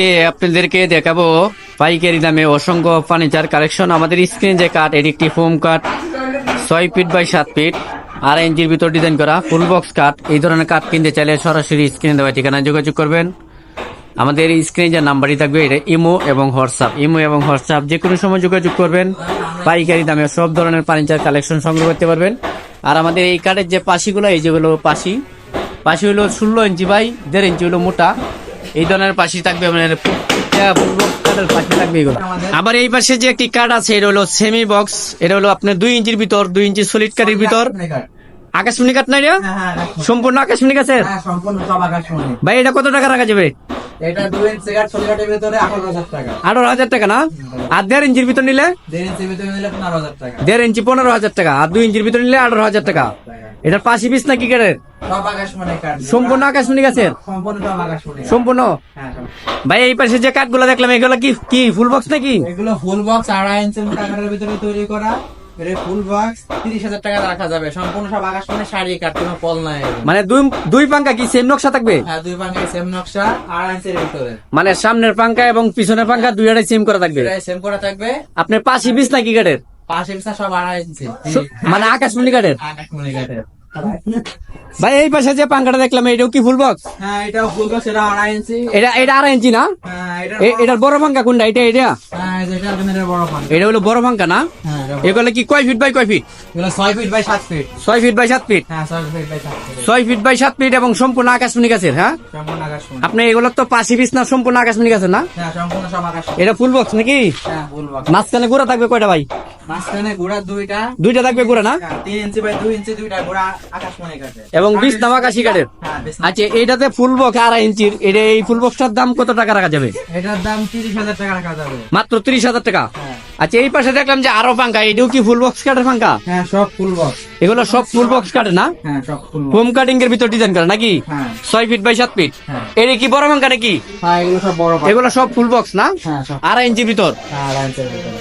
আজকে আপনাদেরকে দেখাবো পাইকারি দামে অসংখ্য ফার্নিচার কালেকশন আমাদের স্ক্রিন যে কাঠ এটি একটি ফোম কাঠ ছয় ফিট বাই সাত ফিট আর ইঞ্চির ভিতর ডিজাইন করা ফুল বক্স কাঠ এই ধরনের কাঠ কিনতে চাইলে সরাসরি স্ক্রিনে দেওয়া ঠিকানায় যোগাযোগ করবেন। আমাদের স্ক্রিনে যে নাম্বারই থাকবে, এটা ইমো এবং হোয়াটসঅ্যাপ। ইমো এবং হোয়াটসঅ্যাপ যে কোনো সময় যোগাযোগ করবেন। পাইকারি দামে সব ধরনের ফার্নিচার কালেকশন সংগ্রহ করতে পারবেন। আর আমাদের এই কাঠের যে পাশিগুলো, এই যেগুলো পাশি। পাশি হলো ষোলো ইঞ্চি বাই দেড় ইঞ্চি হলো মোটা। এই ধরনের পাশে থাকবে মানে আবার এই পাশে যে একটি কাঠ আছে এটা হলো সেমি বক্স এটা হলো আপনার দুই ইঞ্চির ভিতর দুই ইঞ্চি সলিড কাঠের ভিতর। আকাশমণি কাঠ না এটা? হ্যাঁ, সম্পূর্ণ আকাশমণি আকাশ মনে ভাই এটা কত টাকা রাখা যাবে? আঠারো হাজার টাকা। না? আর দেড় ইঞ্চির ভিতর নিলে? দেড় ইঞ্চি পনেরো হাজার টাকা আর দুই ইঞ্চির ভিতর নিলে আঠারো হাজার টাকা। এটার পাশি পিস নাকি কাঠ সম্পূর্ণ আকাশমণি গাছের? সম্পূর্ণ হ্যাঁ ভাই এই পাশে যে কাঠগুলো দেখলাম এগুলো কি কি ফুল বক্স নাকি? এগুলো ফুল বক্স আড়াই ইঞ্চির মোটা কাঠের ভিতরে তৈরি করা। ফুল বক্স তিরিশ হাজার টাকা রাখা যাবে। সম্পূর্ণ সব আকাশ শাড়ি কাঠ কোনো পল নাই মানে দুই দুই পাঙ্কা কি সেম নকশা থাকবে? হ্যাঁ দুই সেম নকশা আড়াই ইঞ্চির ভিতরে। মানে সামনের পাঙ্কা এবং পিছনের পাঙ্কা দুইটাই সেম করা থাকবে? সেম করা থাকবে। আপনার পাশি পিস নাকি কাঠের পাশে সব আড়াই মানে আকাশমণি কাঠের আকাশ মনে কাঠের ভাই এই পাশে যে পাঙ্কাটা দেখলাম এটাও কি ফুল বক্স হ্যাঁ এটা ফুল বক্স এটা আড়াই ইঞ্চি এটা এটা আড়াই ইঞ্চি না? হ্যাঁ এটা এটার বড় পাঙ্কা কোনটা? এটা এটা? হ্যাঁ এটা হলো বড় পাঙ্কা না। এগুলো কি কয় ফিট বাই কয় ফিট ছয় ফিট বাই সাত ফিট ছয় ফিট বাই সাত ফিট ছয় ফিট বাই সাত ফিট এবং সম্পূর্ণ আকাশমণি গাছের হ্যাঁ? আপনি এগুলো তো পাশি পিস না সম্পূর্ণ আকাশমণি গাছের না? এটা ফুল বক্স নাকি? মাঝখানে গোড়া থাকবে কয়টা ভাই? মাঝখানে গোড়া দুইটা। দুইটা থাকবে গোড়া না? হ্যাঁ, তিন ইঞ্চি বাই দুই ইঞ্চি দুইটা গোড়া আকাশ এবং বিশ নাম আকাশি কাঠের হ্যাঁ আচ্ছা এইটাতে ফুল বক্স আড়াই ইঞ্চির। এটা এই ফুল বক্সটার দাম কত টাকা রাখা যাবে? এটার দাম তিরিশ হাজার টাকা রাখা যাবে। মাত্র তিরিশ হাজার টাকা? হ্যাঁ। আচ্ছা এই পাশে দেখলাম যে আরও পাঙ্কা এটাও কি ফুল বক্স কাঠের পাঙ্কা হ্যাঁ সব ফুল বক্স এগুলো সব ফুল বক্স কাঠে না? হ্যাঁ সব ফুল হোম কাটিং এর ভিতর ডিজাইন করে নাকি? ছয় ফিট বাই সাত ফিট। এটা কি বড় পাঙ্কা নাকি? হ্যাঁ এগুলো সব বড় এগুলো সব ফুল বক্স না? আড়াই ভিতর। আড়াই ইঞ্চির ভিতরে।